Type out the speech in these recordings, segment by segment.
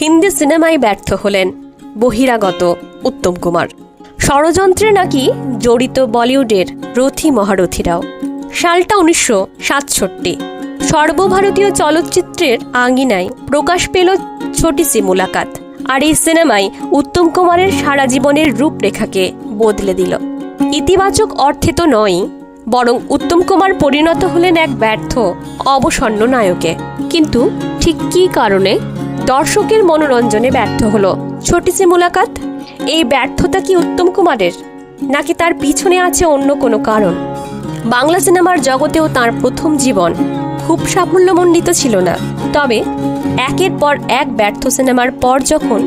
হিন্দি সিনেমায় ব্যর্থ হলেন বহিরাগত উত্তম কুমার। ষড়যন্ত্রে নাকি জড়িত বলিউডের রথী মহারথীরাও। সালটা উনিশশো সাতষট্টি। সর্বভারতীয় চলচ্চিত্রের আঙ্গিনায় প্রকাশ পেল ছোটি সি মুলাকাত আর এই সিনেমায় উত্তম কুমারের সারা জীবনের রূপরেখাকে বদলে দিল। ইতিবাচক অর্থে তো নয় বরং উত্তম কুমার পরিণত হলেন এক ব্যর্থ, অবসন্ন নায়কে। কিন্তু ঠিক কী কারণে দর্শকের মনোরঞ্জনে ব্যর্থ হলো। ছোটি সে মুলাকাত, এই ব্যর্থতা কি উত্তম কুমারের? নাকি তার পিছনে আছে অন্য কোনো কারণ? বাংলা সিনেমার জগতেও তার প্রথম জীবন খুব সাফল্যমণ্ডিত ছিল না। তবে একের পর এক ব্যর্থ সিনেমার পর যখন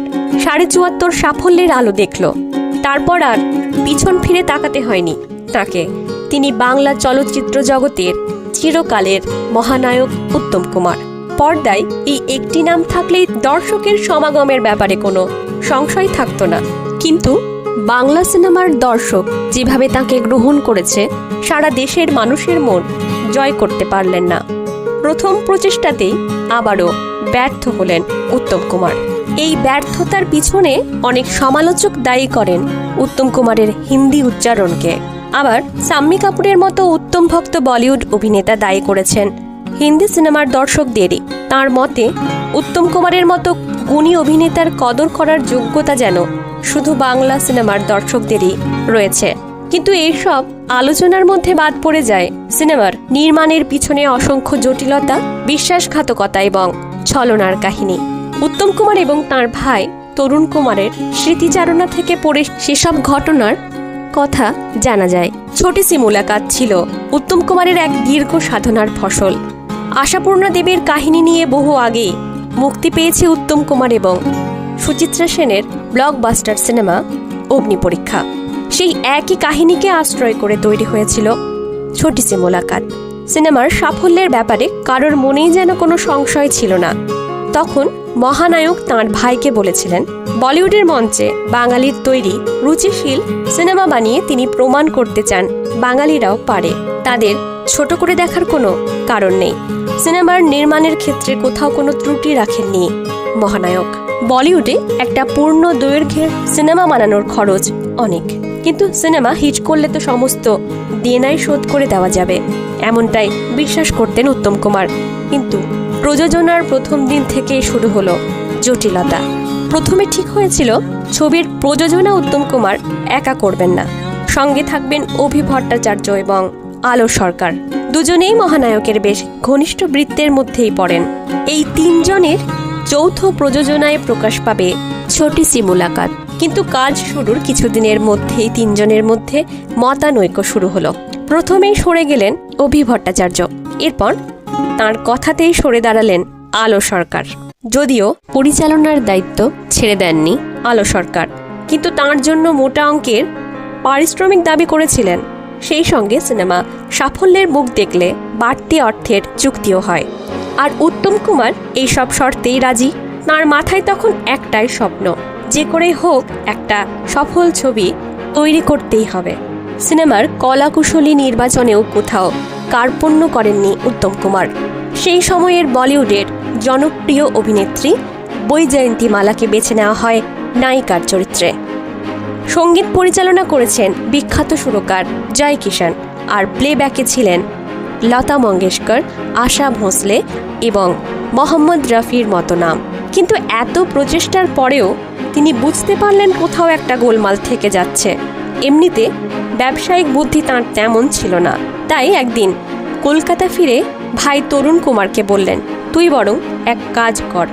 সাড়ে চুয়াত্তর সাফল্যের আলো দেখল, তারপর আর পিছন ফিরে তাকাতে হয়নি তাকে। তিনি বাংলা চলচ্চিত্র জগতের চিরকালের মহানায়ক উত্তম কুমার। পর্দায় এই একটি নাম থাকলেই দর্শকের সমাগমের ব্যাপারে কোনো সংশয় থাকতো না। কিন্তু বাংলা সিনেমার দর্শক যেভাবে তাকে গ্রহণ করেছে, সারা দেশের মানুষের মন জয় করতে পারলেন না। প্রথম প্রচেষ্টাতেই আবারও ব্যর্থ হলেন উত্তম কুমার। এই ব্যর্থতার পিছনে অনেক সমালোচক দায়ী করেন উত্তম কুমারের হিন্দি উচ্চারণকে। আবার সাম্মি কাপুরের মতো উত্তম ভক্ত বলিউড অভিনেতা দায়ী করেছেন হিন্দি সিনেমার দর্শকদেরই। তার মতে, উত্তম কুমারের মতো গুণী অভিনেতার কদর করার যোগ্যতা যেন শুধু বাংলা সিনেমার দর্শকদেরই রয়েছে। কিন্তু এইসব আলোচনার মধ্যে বাদ পড়ে যায় সিনেমার নির্মাণের পিছনে অসংখ্য জটিলতা, বিশ্বাসঘাতকতা এবং ছলনার কাহিনী। উত্তম কুমার এবং তার ভাই তরুণ কুমারের স্মৃতিচারণা থেকে পড়ে সেসব ঘটনার কথা জানা যায়। ছোটি সি মুলাকাত ছিল উত্তম কুমারের এক দীর্ঘ সাধনার ফসল। আশাপূর্ণা দেবীর কাহিনী নিয়ে বহু আগেই মুক্তি পেয়েছে উত্তম কুমার এবং সুচিত্রা সেনের ব্লকবাস্টার সিনেমা অগ্নি পরীক্ষা। সেই একই কাহিনীকে আশ্রয় করে তৈরি হয়েছিল ছোটি সি মোলাকাত। সিনেমার সাফল্যের ব্যাপারে কারোর মনেই যেন কোনো সংশয় ছিল না। তখন মহানায়ক তাঁর ভাইকে বলেছিলেন, বলিউডের মঞ্চে বাঙালির তৈরি রুচিশীল সিনেমা বানিয়ে তিনি প্রমাণ করতে চান বাঙালিরাও পারে। তাদের ছোট করে দেখার কোনো কারণ নেই। সিনেমার নির্মাণের ক্ষেত্রে কোথাও কোনো ত্রুটি রাখেননি মহানায়ক। বলিউডে একটা পূর্ণ দৈর্ঘ্যের সিনেমা বানানোর খরচ অনেক। কিন্তু সিনেমা হিট করলে তো সমস্ত দেনাই শোধ করে দেওয়া যাবে। এমনটাই বিশ্বাস করতেন উত্তম কুমার। কিন্তু প্রযোজনার প্রথম দিন থেকেই শুরু হলো জটিলতা। প্রথমে ঠিক হয়েছিল, ছবির প্রযোজনা উত্তম কুমার একা করবেন না। সঙ্গে থাকবেন অভি ভট্টাচার্য এবং আলো সরকার। দুজনেই মহানায়কের বেশ ঘনিষ্ঠ বৃত্তের মধ্যেই পড়েন। এই তিনজনের যৌথ প্রযোজনায় প্রকাশ পাবে ছোটি সি মুলাকাত। কিন্তু কাজ শুরুর কিছুদিনের মধ্যেই তিনজনের মধ্যে মতানৈক্য শুরু হলো। প্রথমেই সরে গেলেন অভি ভট্টাচার্য। এরপর তার কথাতেই সরে দাঁড়ালেন আলো সরকার। যদিও পরিচালনার দায়িত্ব ছেড়ে দেননি আলো সরকার। কিন্তু তার জন্য মোটা অঙ্কের পারিশ্রমিক দাবি করেছিলেন সেই সঙ্গে সিনেমা সাফল্যের মুখ দেখলে বাড়তি অর্থের চুক্তিও হয়। আর উত্তম কুমার এই সব শর্তেই রাজি। তার মাথায় তখন একটাই স্বপ্ন, যে করে হোক একটা সফল ছবি তৈরি করতেই হবে। সিনেমার কলাকুশলী নির্বাচনেও কোথাও কার্পণ্য করেননি উত্তম কুমার। সেই সময়ের বলিউডের জনপ্রিয় অভিনেত্রী বৈজয়ন্তী মালাকে বেছে নেওয়া হয় নায়িকার চরিত্রে। সংগীত পরিচালনা করেছেন বিখ্যাত সুরকার জয় কিষান আর প্লেব্যাকে ছিলেন লতা মঙ্গেশকর, আশা ভোঁসলে এবং মোহাম্মদ রফির মতো নাম। কিন্তু এত প্রচেষ্টার পরেও তিনি বুঝতে পারলেন কোথাও একটা গোলমাল থেকে যাচ্ছে। এমনিতে ব্যবসায়িক বুদ্ধি তাঁর তেমন ছিল না। তাই একদিন কলকাতা ফিরে ভাই তরুণ কুমারকে বললেন তুই বরং এক কাজ কর।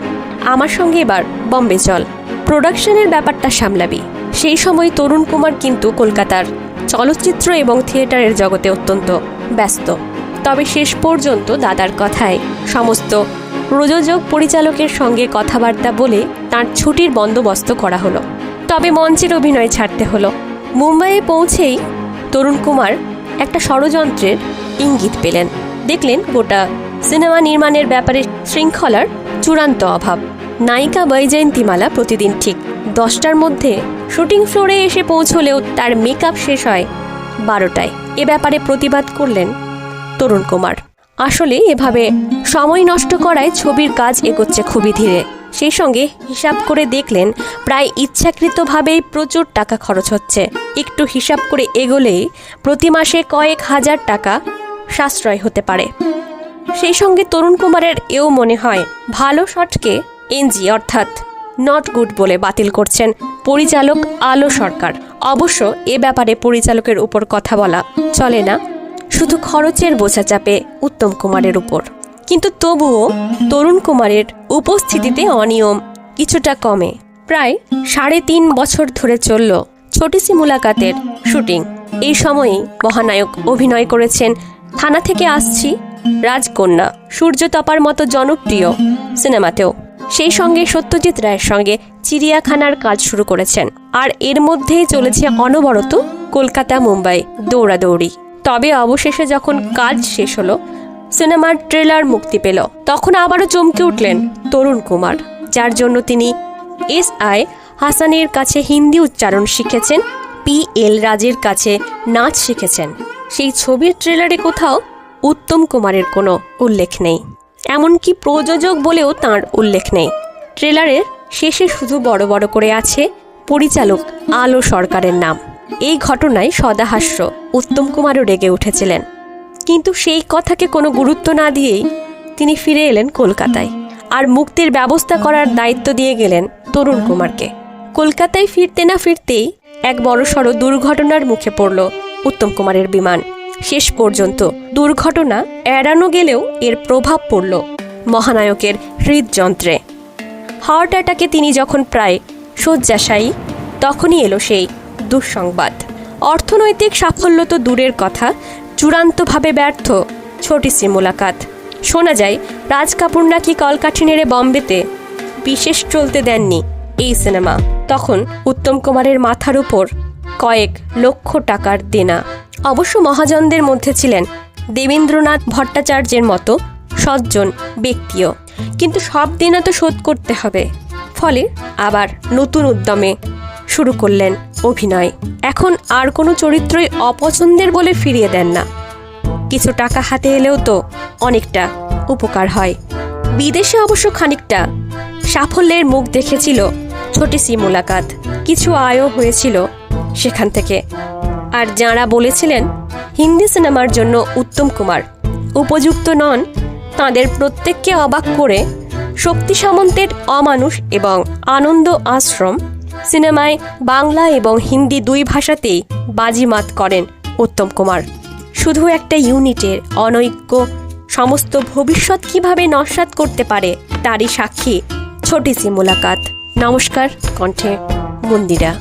আমার সঙ্গে এবার বম্বে চল। প্রোডাকশনের ব্যাপারটা সামলাবি। সেই সময় তরুণ কুমার কিন্তু কলকাতার চলচ্চিত্র এবং থিয়েটারের জগতে অত্যন্ত ব্যস্ত। তবে শেষ পর্যন্ত দাদার কথায় সমস্ত প্রযোজক পরিচালকের সঙ্গে কথাবার্তা বলে তার ছুটির বন্দোবস্ত করা হলো। তবে মঞ্চের অভিনয় ছাড়তে হলো। মুম্বাইয়ে পৌঁছেই তরুণ কুমার একটা ষড়যন্ত্রের ইঙ্গিত পেলেন। দেখলেন গোটা সিনেমা নির্মাণের ব্যাপারে শৃঙ্খলার চূড়ান্ত অভাব। নায়িকা বৈজয়ন্তীমালা প্রতিদিন ঠিক দশটার মধ্যে শুটিং ফ্লোরে এসে পৌঁছলেও তার মেকআপ শেষ হয় বারোটায়। এ ব্যাপারে প্রতিবাদ করলেন তরুণ কুমার। আসলে এভাবে সময় নষ্ট করায় ছবির কাজ এগোচ্ছে খুবই ধীরে। সেই সঙ্গে হিসাব করে দেখলেন, প্রায় ইচ্ছাকৃতভাবেই প্রচুর টাকা খরচ হচ্ছে। একটু হিসাব করে এগোলেই প্রতি মাসে কয়েক হাজার টাকা সাশ্রয় হতে পারে। সেই সঙ্গে তরুণ কুমারের এও মনে হয় ভালো শটকে এনজি, অর্থাৎ নট গুড বলে বাতিল করছেন পরিচালক আলো সরকার। অবশ্য এ ব্যাপারে পরিচালকের উপর কথা বলা চলে না। শুধু খরচের বোঝা চাপে উত্তম কুমারের উপর। কিন্তু তবুও তরুণ কুমারের উপস্থিতিতে অনিয়ম কিছুটা কমে। প্রায় সাড়ে তিন বছর ধরে চলল ছোটিসি মুলাকাতের শুটিং। এই সময়েই মহানায়ক অভিনয় করেছেন। থানা থেকে আসছি রাজকন্যা সূর্যতপার মতো জনপ্রিয় সিনেমাতেও। সেই সঙ্গে সত্যজিৎ রায়ের সঙ্গে চিড়িয়াখানার কাজ শুরু করেছেন। আর এর মধ্যেই চলেছে অনবরত কলকাতা মুম্বাই দৌড়াদৌড়ি। তবে অবশেষে যখন কাজ শেষ হলো, সিনেমার ট্রেলার মুক্তি পেল। তখন আবারও চমকে উঠলেন তরুণ কুমার, যার জন্য তিনি এস আই হাসানের কাছে হিন্দি উচ্চারণ শিখেছেন, পি এল রাজের কাছে নাচ শিখেছেন। সেই ছবির ট্রেলারে কোথাও উত্তম কুমারের কোনো উল্লেখ নেই। এমনকি প্রযোজক বলেও তার উল্লেখ নেই। ট্রেলারের শেষে শুধু বড় বড় করে আছে পরিচালক আলো সরকারের নাম। এই ঘটনায় সদাহাস্য উত্তম কুমারও রেগে উঠেছিলেন। কিন্তু সেই কথাকে কোনো গুরুত্ব না দিয়েই তিনি ফিরে এলেন কলকাতায় আর মুক্তির ব্যবস্থা করার দায়িত্ব দিয়ে গেলেন তরুণ কুমারকে। কলকাতায় ফিরতে না ফিরতেই এক বড়সড় দুর্ঘটনার মুখে পড়ল উত্তম কুমারের বিমান। শেষ পর্যন্ত দুর্ঘটনা এড়ানো গেলেও এর প্রভাব পড়ল মহানায়কের হৃদযন্ত্রে। হার্ট অ্যাটাকে তিনি যখন প্রায় শয্যাশায়ী, তখনই এলো সেই দুঃসংবাদ। অর্থনৈতিক সাফল্য তো দূরের কথা, চূড়ান্তভাবে ব্যর্থ ছোটিসি মোলাকাত। শোনা যায়, রাজ কাপুর নাকি কলকাঠি নেড়ে বম্বেতে বিশেষ চলতে দেননি এই সিনেমা। তখন উত্তম কুমারের মাথার উপর কয়েক লক্ষ টাকার দেনা অবশ্য মহাজনদের মধ্যে ছিলেন দেবেন্দ্রনাথ ভট্টাচার্যের মতো সজ্জন ব্যক্তিও। কিন্তু সব দেনা তো শোধ করতে হবে। ফলে আবার নতুন উদ্যমে শুরু করলেন অভিনয়। এখন আর কোনো চরিত্রই অপছন্দের বলে ফিরিয়ে দেন না। কিছু টাকা হাতে এলেও তো অনেকটা উপকার হয়। বিদেশে অবশ্য খানিকটা সাফল্যের মুখ দেখেছিল ছোটিসি মোলাকাত। কিছু আয়ও হয়েছিল সেখান থেকে। আর যাঁরা বলেছিলেন হিন্দি সিনেমার জন্য উত্তম কুমার, উপযুক্ত নন, তাদের প্রত্যেককে অবাক করে শক্তি সামন্তের অমানুষ এবং আনন্দ আশ্রম সিনেমায় বাংলা এবং হিন্দি দুই ভাষাতেই বাজিমাত করেন উত্তম কুমার। শুধু একটা ইউনিটের অনৈক্য সমস্ত ভবিষ্যৎ কীভাবে নস্বাত করতে পারে তারই সাক্ষী ছোটিসি মোলাকাত। নমস্কার, কণ্ঠে মন্দিরা।